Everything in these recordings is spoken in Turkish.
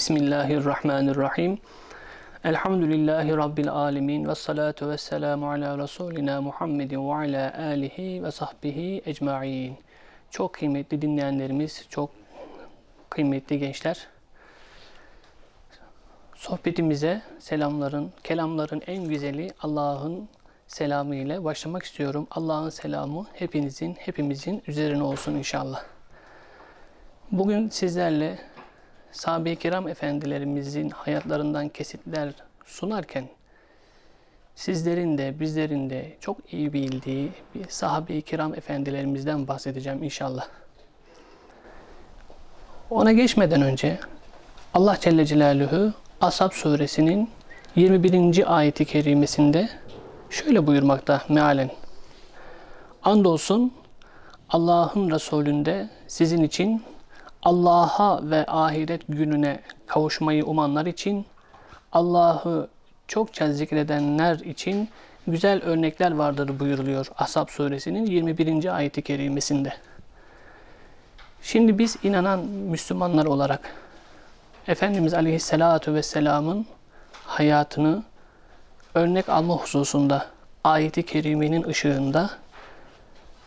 Bismillahirrahmanirrahim. Elhamdülillahi Rabbil alemin ve salatu ve selamu ala Resulina Muhammedin ve ala alihi ve sahbihi ecma'in. Çok kıymetli dinleyenlerimiz, çok kıymetli gençler. Sohbetimize selamların, kelamların en güzeli Allah'ın selamı ile başlamak istiyorum. Allah'ın selamı hepinizin, hepimizin üzerine olsun inşallah. Bugün sizlerle sahabe-i kiram efendilerimizin hayatlarından kesitler sunarken sizlerin de bizlerin de çok iyi bildiği bir sahabe-i kiram efendilerimizden bahsedeceğim inşallah. Ona geçmeden önce Allah Celle Celaluhu Ashab suresinin 21. ayeti kerimesinde şöyle buyurmakta mealen. Andolsun Allah'ın Resulünde sizin için Allah'a ve ahiret gününe kavuşmayı umanlar için Allah'ı çokça zikredenler için güzel örnekler vardır buyuruluyor Ashab suresinin 21. ayeti kerimesinde. Şimdi biz inanan Müslümanlar olarak Efendimiz Aleyhisselatü Vesselam'ın hayatını örnek alma hususunda ayeti kerimenin ışığında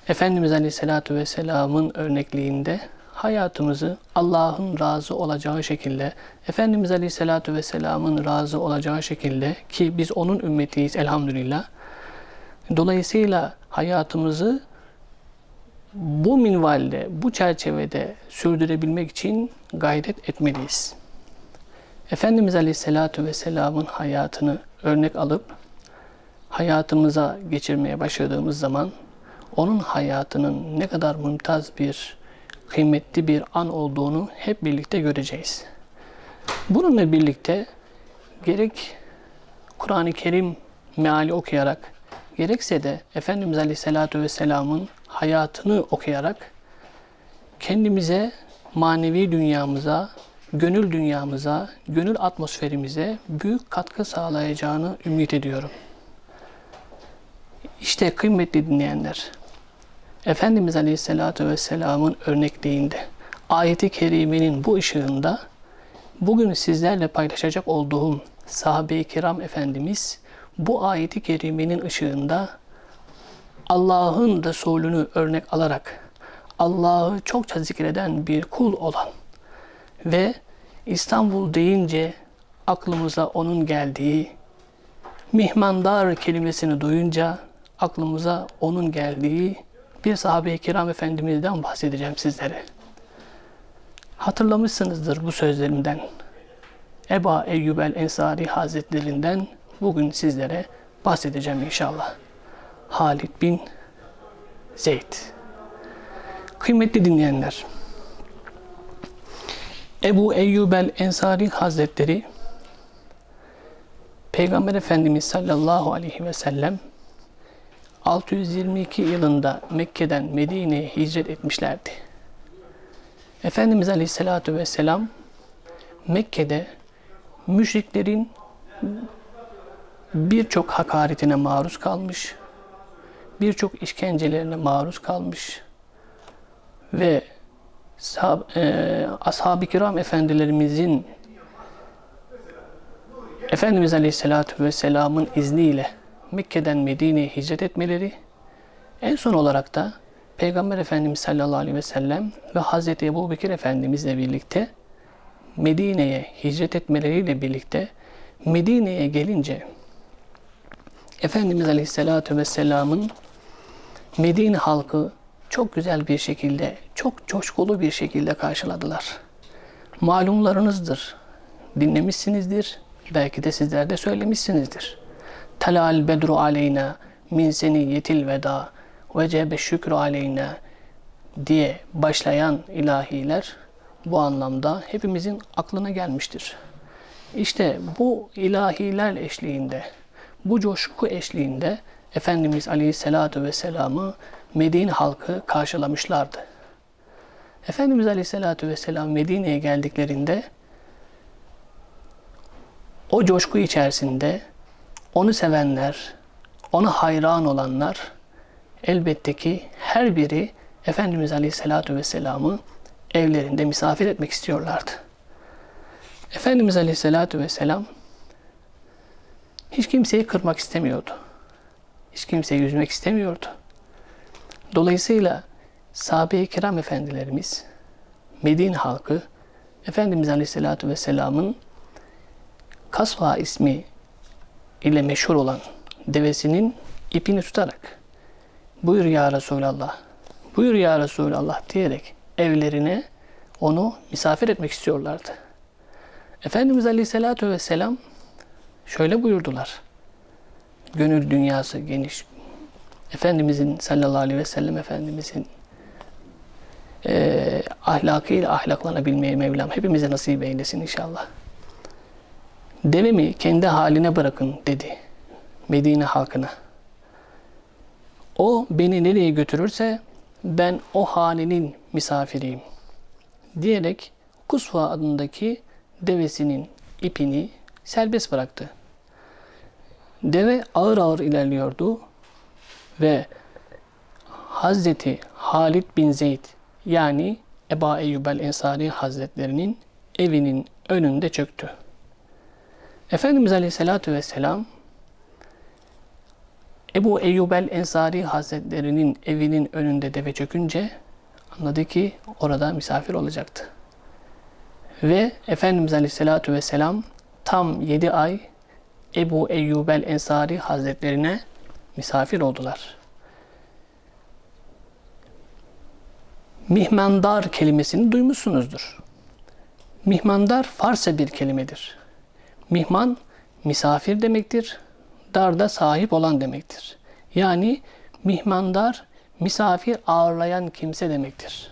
Efendimiz Aleyhisselatü Vesselam'ın örnekliğinde hayatımızı Allah'ın razı olacağı şekilde, Efendimiz Aleyhisselatü Vesselam'ın razı olacağı şekilde ki biz onun ümmetiyiz elhamdülillah. Dolayısıyla hayatımızı bu minvalde, bu çerçevede sürdürebilmek için gayret etmeliyiz. Efendimiz Aleyhisselatü Vesselam'ın hayatını örnek alıp hayatımıza geçirmeye başladığımız zaman onun hayatının ne kadar mümtaz bir, kıymetli bir an olduğunu hep birlikte göreceğiz. Bununla birlikte gerek Kur'an-ı Kerim meali okuyarak, gerekse de Efendimiz Aleyhisselatü Vesselam'ın hayatını okuyarak kendimize, manevi dünyamıza, gönül dünyamıza, gönül atmosferimize büyük katkı sağlayacağını ümit ediyorum. İşte kıymetli dinleyenler, Efendimiz Aleyhisselatü Vesselam'ın örnekliğinde, ayeti kerimenin bu ışığında bugün sizlerle paylaşacak olduğum sahabe-i kiram Efendimiz bu ayeti kerimenin ışığında Allah'ın Resulünü örnek alarak Allah'ı çokça zikreden bir kul olan ve İstanbul deyince aklımıza onun geldiği, mihmandar kelimesini duyunca aklımıza onun geldiği bir sahabe-i kiram efendimizden bahsedeceğim sizlere. Hatırlamışsınızdır bu sözlerimden. Eba Eyyub el Ensari Hazretlerinden bugün sizlere bahsedeceğim inşallah. Halid bin Zeyd. Kıymetli dinleyenler, Ebu Eyyub el Ensari Hazretleri Peygamber Efendimiz sallallahu aleyhi ve sellem 622 yılında Mekke'den Medine'ye hicret etmişlerdi. Efendimiz Aleyhisselatü Vesselam Mekke'de müşriklerin birçok hakaretine maruz kalmış, birçok işkencelerine maruz kalmış ve e, ashab-ı kiram efendilerimizin Efendimiz Aleyhisselatü Vesselam'ın izniyle Mekke'den Medine'ye hicret etmeleri, en son olarak da Peygamber Efendimiz sallallahu aleyhi ve sellem ve Hazreti Ebu Bekir Efendimizle birlikte Medine'ye hicret etmeleriyle birlikte Medine'ye gelince Efendimiz Aleyhisselatü Vesselam'ın Medine halkı çok güzel bir şekilde, çok coşkulu bir şekilde karşıladılar. Malumlarınızdır, dinlemişsinizdir, belki de sizler de söylemişsinizdir. Telal bedru aleyna min seniyetil veda vecebe şükrü aleyna diye başlayan ilahiler bu anlamda hepimizin aklına gelmiştir. İşte bu ilahiler eşliğinde, bu coşku eşliğinde Efendimiz Aleyhisselatü Vesselam'ı Medine halkı karşılamışlardı. Efendimiz Aleyhisselatü Vesselam Medine'ye geldiklerinde o coşku içerisinde onu sevenler, ona hayran olanlar elbette ki her biri Efendimiz Aleyhisselatü Vesselam'ı evlerinde misafir etmek istiyorlardı. Efendimiz Aleyhisselatü Vesselam hiç kimseyi kırmak istemiyordu. Hiç kimseyi üzmek istemiyordu. Dolayısıyla sahabe-i kiram efendilerimiz, Medine halkı, Efendimiz Aleyhisselatü Vesselam'ın Kasva ismi ile meşhur olan devesinin ipini tutarak buyur ya Resulallah, buyur ya Resulallah diyerek evlerine onu misafir etmek istiyorlardı. Efendimiz Aleyhisselatü Vesselam şöyle buyurdular. Gönül dünyası geniş. Efendimizin sallallahu aleyhi ve sellem Efendimizin e, ahlakıyla ahlaklanabilmeyi Mevlam hepimize nasip eylesin inşallah. Devemi kendi haline bırakın dedi Medine halkına. O beni nereye götürürse ben o halinin misafiriyim diyerek Kusva adındaki devesinin ipini serbest bıraktı. Deve ağır ağır ilerliyordu ve Hazreti Halid bin Zeyd yani Eba Eyyub el Ensari Hazretlerinin evinin önünde çöktü. Efendimiz Aleyhisselatü Vesselam Ebu Eyyub el Ensari Hazretlerinin evinin önünde deve çökünce anladı ki orada misafir olacaktı. Ve Efendimiz Aleyhisselatü Vesselam tam 7 ay Ebu Eyyub el Ensari Hazretlerine misafir oldular. Mihmandar kelimesini duymuşsunuzdur. Mihmandar Farsça bir kelimedir. Mihman misafir demektir. Dar da sahip olan demektir. Yani mihmandar misafir ağırlayan kimse demektir.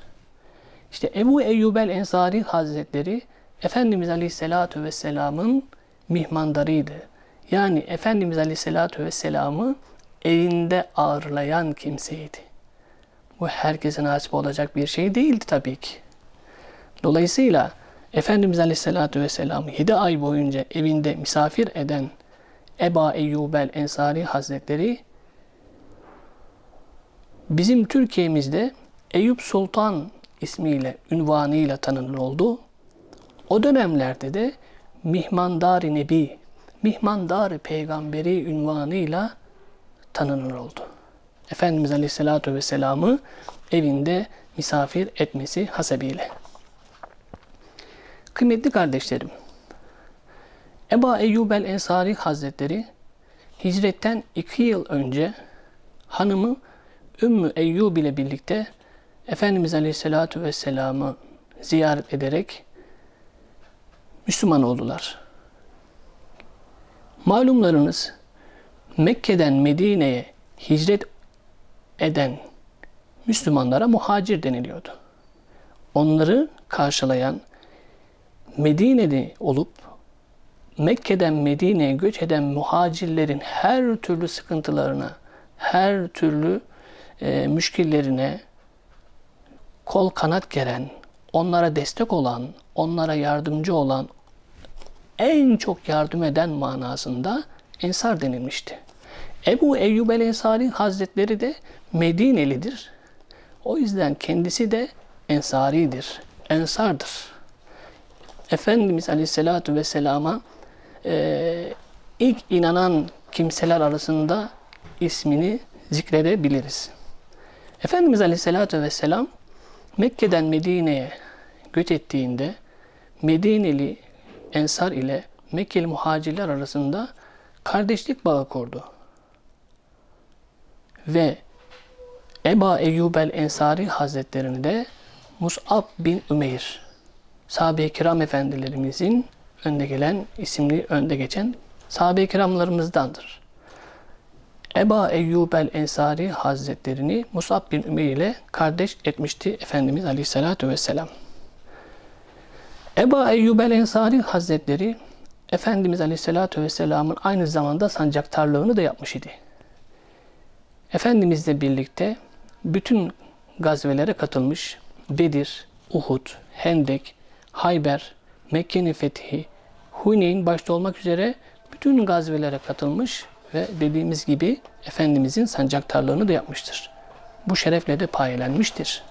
İşte Ebu Eyyub el Ensari Hazretleri Efendimiz Aleyhisselatü Vesselam'ın mihmandarıydı. Yani Efendimiz Aleyhisselatü Vesselam'ı evinde ağırlayan kimseydi. Bu herkese nasip olacak bir şey değildi tabii ki. Dolayısıyla Efendimiz Aleyhisselatü Vesselam 7 ay boyunca evinde misafir eden Eba Eyyubel Ensari Hazretleri bizim Türkiye'mizde Eyüp Sultan ismiyle, ünvanıyla tanınır oldu. O dönemlerde de Mihmandar-ı Nebi, Mihmandar Peygamberi ünvanıyla tanınır oldu. Efendimiz Aleyhisselatü Vesselam'ı evinde misafir etmesi hasebiyle. Kıymetli kardeşlerim, Eba Eyyub el Ensari Hazretleri hicretten iki yıl önce hanımı Ümmü Eyyub ile birlikte Efendimiz Aleyhisselatü Vesselam'ı ziyaret ederek Müslüman oldular. Malumlarınız Mekke'den Medine'ye hicret eden Müslümanlara muhacir deniliyordu. Onları karşılayan Medine'de olup Mekke'den Medine'ye göç eden muhacirlerin her türlü sıkıntılarına, her türlü e, müşkillerine kol kanat geren, onlara destek olan, onlara yardımcı olan, en çok yardım eden manasında ensar denilmişti. Ebu Eyyub el Ensari Hazretleri de Medinelidir. O yüzden kendisi de ensaridir, ensardır. Efendimiz Aleyhisselatü Vesselam'a e, ilk inanan kimseler arasında ismini zikredebiliriz. Efendimiz Aleyhisselatü Vesselam Mekke'den Medine'ye göç ettiğinde Medineli Ensar ile Mekkeli muhacirler arasında kardeşlik bağı kurdu. Ve Eba Eyyub el Ensari Hazretlerini de Mus'ab bin Ümeyr sahabe-i kiram efendilerimizin önde gelen isimli önde geçen sahabe-i kiramlarımızdandır. Eba Eyyub el Ensari Hazretlerini Musab bin Ümeyr ile kardeş etmişti Efendimiz Aleyhisselatü Vesselam. Eba Eyyub el Ensari Hazretleri Efendimiz Aleyhisselatü Vesselam'ın aynı zamanda sancaktarlığını da yapmış idi. Efendimizle birlikte bütün gazvelere katılmış Bedir, Uhud, Hendek, Hayber, Mekke'nin fethi, Huneyn başta olmak üzere bütün gazvelere katılmış ve dediğimiz gibi Efendimizin sancaktarlığını da yapmıştır. Bu şerefle de payelenmiştir.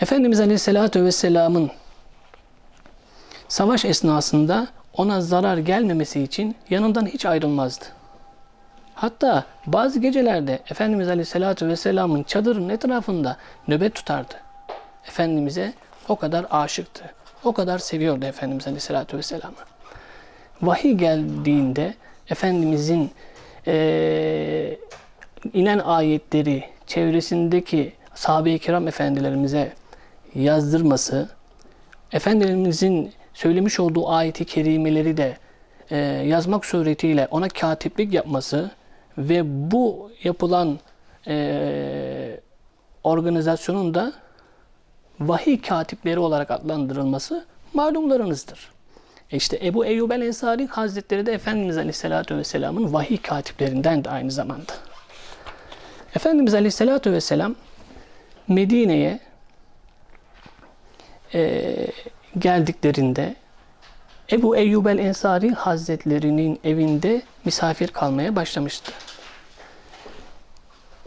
Efendimiz Aleyhisselatü Vesselam'ın savaş esnasında ona zarar gelmemesi için yanından hiç ayrılmazdı. Hatta bazı gecelerde Efendimiz Aleyhisselatü Vesselam'ın çadırının etrafında nöbet tutardı. Efendimiz'e o kadar aşıktı. O kadar seviyordu Efendimiz Aleyhisselatü Vesselam'ı. Vahiy geldiğinde Efendimiz'in eee, inen ayetleri çevresindeki sahabe-i kiram efendilerimize yazdırması, Efendimizin söylemiş olduğu ayeti kerimeleri de e, yazmak suretiyle ona katiplik yapması ve bu yapılan e, organizasyonun da vahiy katipleri olarak adlandırılması malumlarınızdır. E İşte Ebu Eyyub el Ensari Hazretleri de Efendimiz Aleyhisselatü Vesselam'ın vahiy katiplerinden de aynı zamanda. Efendimiz Aleyhisselatü Vesselam Medine'ye e, geldiklerinde Ebu Eyyub el Ensari Hazretlerinin evinde misafir kalmaya başlamıştı.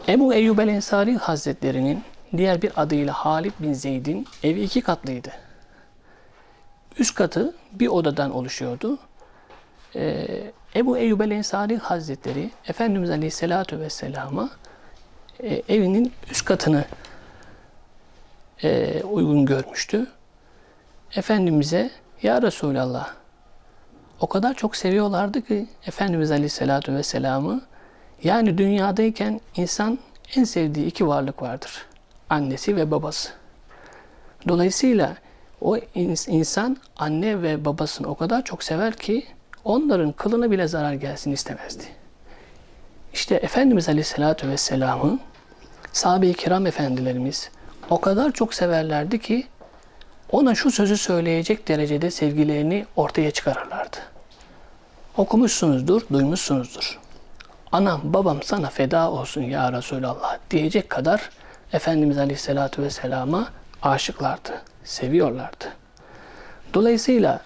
Ebu Eyyub el Ensari Hazretlerinin diğer bir adıyla Halid bin Zeyd'in evi iki katlıydı. Üst katı bir odadan oluşuyordu. Ee, Ebu Eyyub el Ensari Hazretleri Efendimiz Aleyhisselatü Vesselam'a e, evinin üst katını e, uygun görmüştü. Efendimiz'e Ya Resulallah o kadar çok seviyorlardı ki Efendimiz Aleyhisselatü Vesselam'ı yani dünyadayken insan en sevdiği iki varlık vardır. Annesi ve babası. Dolayısıyla o ins- insan anne ve babasını o kadar çok sever ki onların kılına bile zarar gelsin istemezdi. İşte Efendimiz Aleyhisselatü Vesselam'ı sahabe-i kiram efendilerimiz o kadar çok severlerdi ki ona şu sözü söyleyecek derecede sevgilerini ortaya çıkarırlardı. Okumuşsunuzdur, duymuşsunuzdur. Anam babam sana feda olsun ya Resulallah diyecek kadar Efendimiz Aleyhisselatü Vesselam'a aşıklardı, seviyorlardı. Dolayısıyla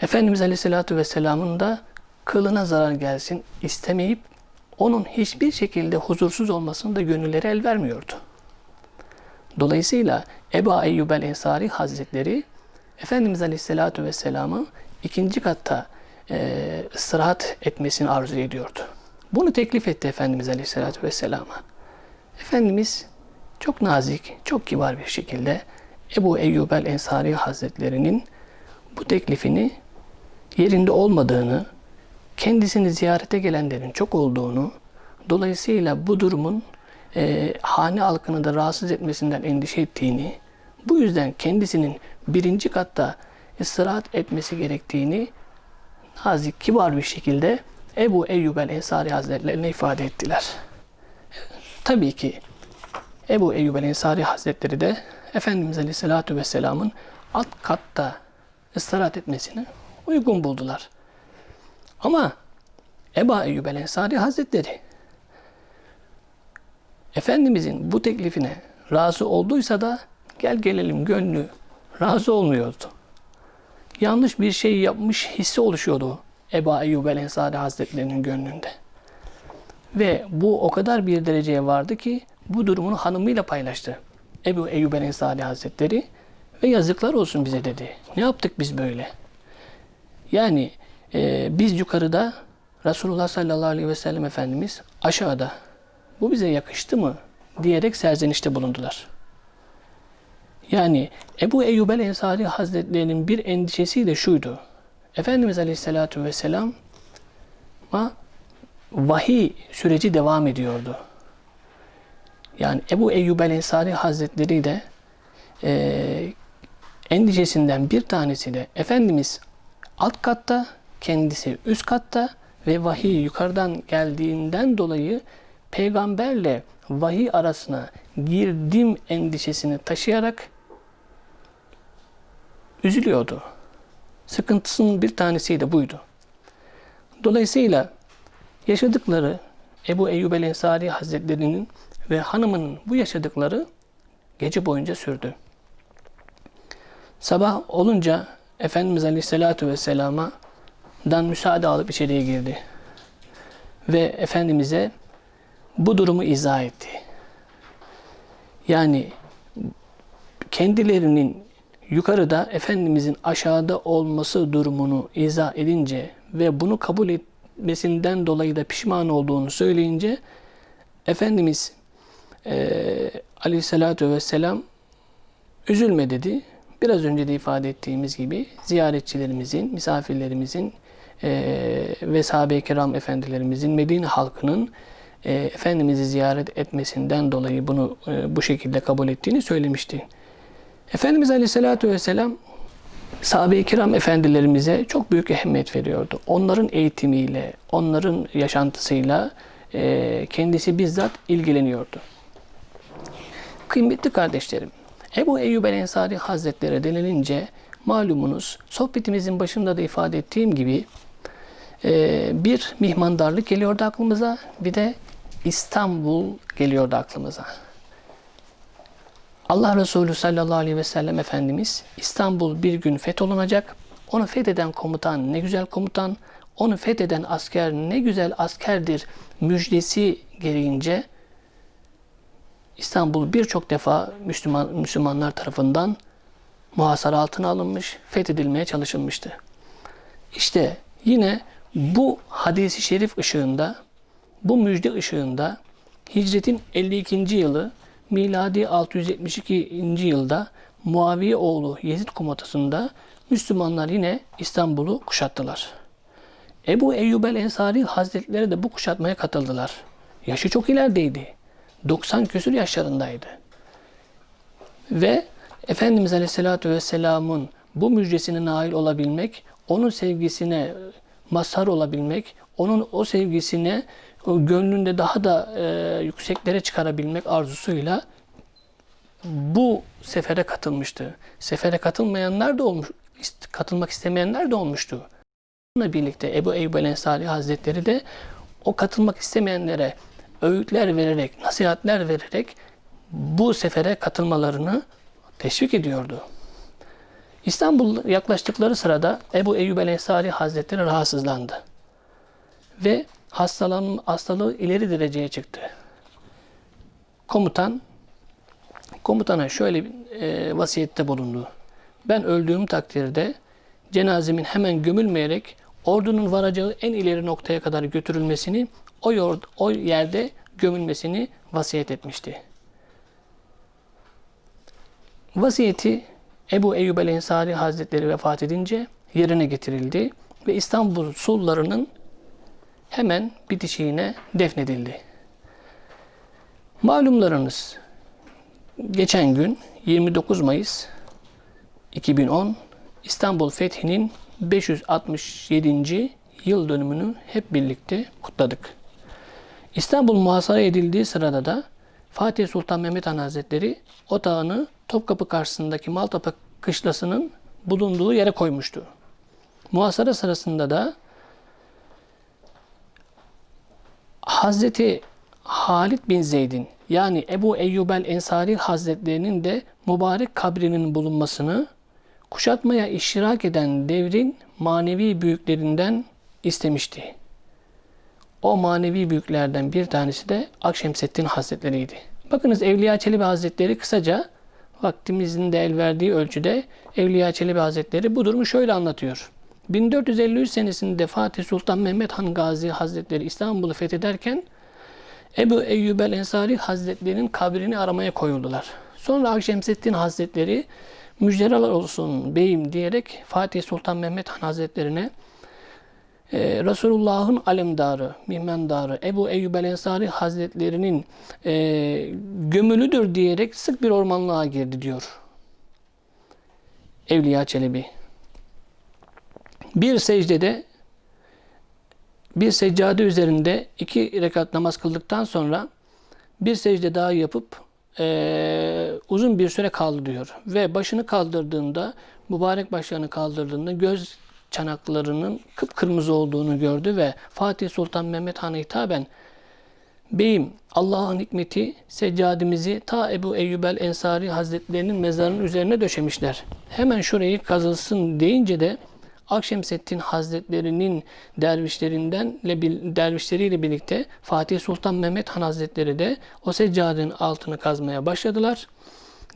Efendimiz Aleyhisselatü Vesselam'ın da kılına zarar gelsin istemeyip onun hiçbir şekilde huzursuz olmasını da gönülleri el vermiyordu. Dolayısıyla Ebu Eyyub el Ensari Hazretleri Efendimiz Aleyhisselatü Vesselam'ı ikinci katta e, istirahat etmesini arzu ediyordu. Bunu teklif etti Efendimiz Aleyhisselatü Vesselam'a. Efendimiz çok nazik, çok kibar bir şekilde Ebu Eyyub el Ensari Hazretlerinin bu teklifini yerinde olmadığını, kendisini ziyarete gelenlerin çok olduğunu, dolayısıyla bu durumun e, hane halkını da rahatsız etmesinden endişe ettiğini, bu yüzden kendisinin birinci katta istirahat etmesi gerektiğini nazik, kibar bir şekilde Ebu Eyyub el Ensari Hazretlerine ifade ettiler. Tabii ki Ebu Eyyub el Ensari Hazretleri de Efendimiz Aleyhisselatü Vesselam'ın alt katta istirahat etmesini uygun buldular. Ama Ebu Eyyub el Ensari Hazretleri Efendimizin bu teklifine razı olduysa da gel gelelim gönlü razı olmuyordu. Yanlış bir şey yapmış hissi oluşuyordu Ebu Eyyub el Ensari Hazretlerinin gönlünde. Ve bu o kadar bir dereceye vardı ki bu durumunu hanımıyla paylaştı. Ebu Eyyub el Ensari Hazretleri ve yazıklar olsun bize dedi. Ne yaptık biz böyle? Yani e, biz yukarıda Resulullah sallallahu aleyhi ve sellem Efendimiz aşağıda. Bu bize yakıştı mı? diyerek serzenişte bulundular. Yani Ebu Eyyub el Ensari Hazretlerinin bir endişesi de şuydu. Efendimiz Aleyhisselatü Vesselam vahiy süreci devam ediyordu. Yani Ebu Eyyub el Ensari Hazretleri de e, endişesinden bir tanesi de Efendimiz alt katta, kendisi üst katta ve vahiy yukarıdan geldiğinden dolayı peygamberle vahiy arasına girdim endişesini taşıyarak üzülüyordu. Sıkıntısının bir tanesi de buydu. Dolayısıyla yaşadıkları Ebu Eyyub el Ensari Hazretleri'nin ve hanımının bu yaşadıkları gece boyunca sürdü. Sabah olunca Efendimiz Aleyhisselatü Vesselam'a dan müsaade alıp içeriye girdi. Ve Efendimiz'e bu durumu izah etti. Yani kendilerinin yukarıda Efendimizin aşağıda olması durumunu izah edince ve bunu kabul etmesinden dolayı da pişman olduğunu söyleyince Efendimiz e, aleyhissalatü vesselam üzülme dedi. Biraz önce de ifade ettiğimiz gibi ziyaretçilerimizin, misafirlerimizin e, ve sahabe-i kiram efendilerimizin, Medine halkının e, Efendimiz'i ziyaret etmesinden dolayı bunu e, bu şekilde kabul ettiğini söylemişti. Efendimiz Aleyhisselatü Vesselam sahabe-i kiram efendilerimize çok büyük ehemmiyet veriyordu. Onların eğitimiyle, onların yaşantısıyla e, kendisi bizzat ilgileniyordu. Kıymetli kardeşlerim, Ebu Eyyub el Ensari Hazretleri denilince malumunuz sohbetimizin başında da ifade ettiğim gibi e, bir mihmandarlık geliyordu aklımıza bir de İstanbul geliyordu aklımıza. Allah Resulü sallallahu aleyhi ve sellem Efendimiz İstanbul bir gün fetholunacak. Onu fetheden komutan ne güzel komutan, onu fetheden asker ne güzel askerdir müjdesi gereğince İstanbul birçok defa Müslüman, Müslümanlar tarafından muhasara altına alınmış, fethedilmeye çalışılmıştı. İşte yine bu hadisi şerif ışığında, bu müjde ışığında hicretin 52. yılı miladi 672. yılda Muaviye oğlu Yezid komutasında Müslümanlar yine İstanbul'u kuşattılar. Ebu Eyyub el Ensari Hazretleri de bu kuşatmaya katıldılar. Yaşı çok ilerideydi. 90 küsur yaşlarındaydı. Ve Efendimiz Aleyhisselatü Vesselam'ın bu müjdesine nail olabilmek, onun sevgisine mazhar olabilmek, onun o sevgisine o gönlünde daha da e, yükseklere çıkarabilmek arzusuyla bu sefere katılmıştı. Sefere katılmayanlar da olmuş, katılmak istemeyenler de olmuştu. Bununla birlikte Ebu Eyyub el Ensari Hazretleri de o katılmak istemeyenlere öğütler vererek, nasihatler vererek bu sefere katılmalarını teşvik ediyordu. İstanbul yaklaştıkları sırada Ebu Eyyub el Ensari Hazretleri rahatsızlandı. Ve hastalığın, hastalığı ileri dereceye çıktı. Komutan komutana şöyle bir e, vasiyette bulundu. Ben öldüğüm takdirde cenazemin hemen gömülmeyerek ordunun varacağı en ileri noktaya kadar götürülmesini, o, yor, o yerde gömülmesini vasiyet etmişti. Vasiyeti Ebu Eyyub el Ensari Hazretleri vefat edince yerine getirildi ve İstanbul sullarının hemen bitişiğine defnedildi. Malumlarınız geçen gün 29 Mayıs 2010 İstanbul Fethi'nin 567. yıl dönümünü hep birlikte kutladık. İstanbul muhasara edildiği sırada da Fatih Sultan Mehmet Han Hazretleri otağını Topkapı karşısındaki Maltepe kışlasının bulunduğu yere koymuştu. Muhasara sırasında da Hazreti Halid bin Zeyd'in yani Ebu Eyyub el Ensari Hazretlerinin de mübarek kabrinin bulunmasını kuşatmaya iştirak eden devrin manevi büyüklerinden istemişti. O manevi büyüklerden bir tanesi de Akşemseddin Hazretleri'ydi. Bakınız Evliya Çelebi Hazretleri kısaca vaktimizin de el verdiği ölçüde Evliya Çelebi Hazretleri bu durumu şöyle anlatıyor. 1453 senesinde Fatih Sultan Mehmet Han Gazi Hazretleri İstanbul'u fethederken Ebu Eyyub el Ensari Hazretleri'nin kabrini aramaya koyuldular. Sonra Akşemseddin Hazretleri müjdeler olsun beyim diyerek Fatih Sultan Mehmet Han Hazretlerine e, Resulullah'ın alemdarı, mihmendarı Ebu Eyyub el Ensari Hazretlerinin e, gömülüdür diyerek sık bir ormanlığa girdi diyor. Evliya Çelebi. Bir secdede bir seccade üzerinde iki rekat namaz kıldıktan sonra bir secde daha yapıp e, uzun bir süre kaldı diyor. Ve başını kaldırdığında, mübarek başlarını kaldırdığında göz çanaklarının kıpkırmızı olduğunu gördü ve Fatih Sultan Mehmet Han'a hitaben Beyim Allah'ın hikmeti seccadimizi ta Ebu Eyyub el Ensari Hazretlerinin mezarının üzerine döşemişler. Hemen şurayı kazılsın deyince de Akşemseddin Hazretlerinin dervişlerinden dervişleriyle birlikte Fatih Sultan Mehmet Han Hazretleri de o seccadenin altını kazmaya başladılar.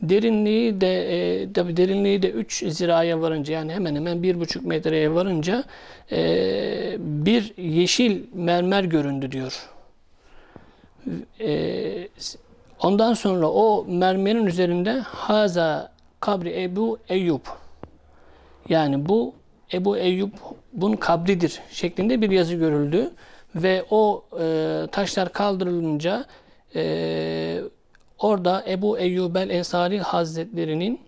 Derinliği de e, tabii derinliği de 3 ziraya varınca yani hemen hemen 1,5 metreye varınca e, bir yeşil mermer göründü diyor. E, ondan sonra o mermerin üzerinde Haza kabri Ebu Eyyub yani bu Ebu Eyyub'un kabridir şeklinde bir yazı görüldü ve o e, taşlar kaldırılınca e, orada Ebu Eyyub el Ensari Hazretlerinin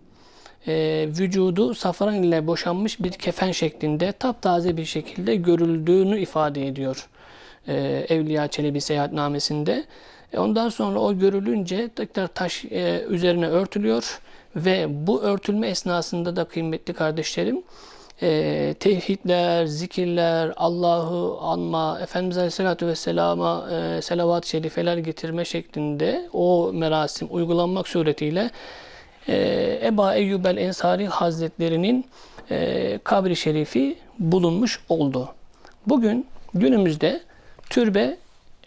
e, vücudu safran ile boşanmış bir kefen şeklinde taptaze bir şekilde görüldüğünü ifade ediyor e, Evliya Çelebi seyahatnamesinde. E, ondan sonra o görülünce tekrar taş e, üzerine örtülüyor ve bu örtülme esnasında da kıymetli kardeşlerim e, tevhidler, zikirler, Allah'ı anma, Efendimiz Aleyhisselatü Vesselam'a e, selavat-ı şerifeler getirme şeklinde o merasim uygulanmak suretiyle e, Eba Eyyub el Ensari Hazretlerinin e, kabri şerifi bulunmuş oldu. Bugün günümüzde türbe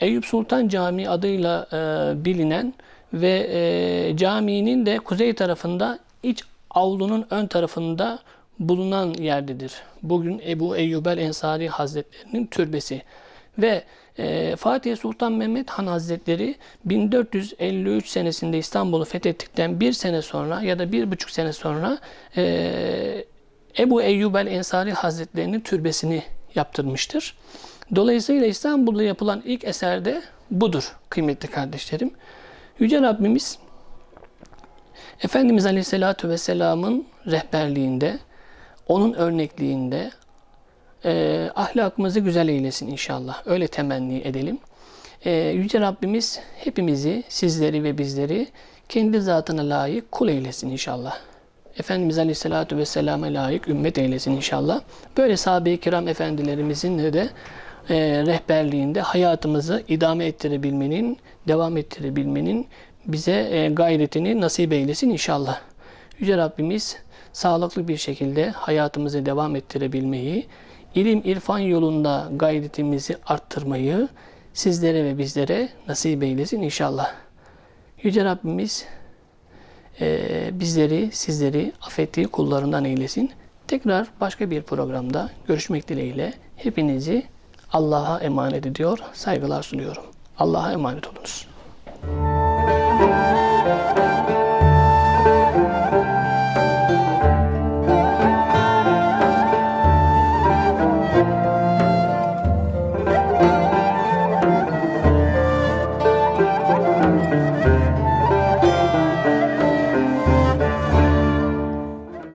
Eyüp Sultan Camii adıyla e, bilinen ve e, caminin de kuzey tarafında iç avlunun ön tarafında bulunan yerdedir. Bugün Ebu Eyyub el Ensari Hazretlerinin türbesi. Ve e, Fatih Sultan Mehmet Han Hazretleri 1453 senesinde İstanbul'u fethettikten bir sene sonra ya da bir buçuk sene sonra e, Ebu Eyyub Ensari Hazretlerinin türbesini yaptırmıştır. Dolayısıyla İstanbul'da yapılan ilk eser de budur kıymetli kardeşlerim. Yüce Rabbimiz Efendimiz Aleyhisselatü Vesselam'ın rehberliğinde, onun örnekliğinde e, ahlakımızı güzel eylesin inşallah. Öyle temenni edelim. E, Yüce Rabbimiz hepimizi, sizleri ve bizleri kendi zatına layık kul eylesin inşallah. Efendimiz Aleyhisselatü Vesselam'a layık ümmet eylesin inşallah. Böyle sahabe-i kiram efendilerimizin de e, rehberliğinde hayatımızı idame ettirebilmenin, devam ettirebilmenin bize e, gayretini nasip eylesin inşallah. Yüce Rabbimiz sağlıklı bir şekilde hayatımızı devam ettirebilmeyi, ilim irfan yolunda gayretimizi arttırmayı sizlere ve bizlere nasip eylesin inşallah. Yüce Rabbimiz e, bizleri, sizleri affettiği kullarından eylesin. Tekrar başka bir programda görüşmek dileğiyle hepinizi Allah'a emanet ediyor, saygılar sunuyorum. Allah'a emanet olunuz.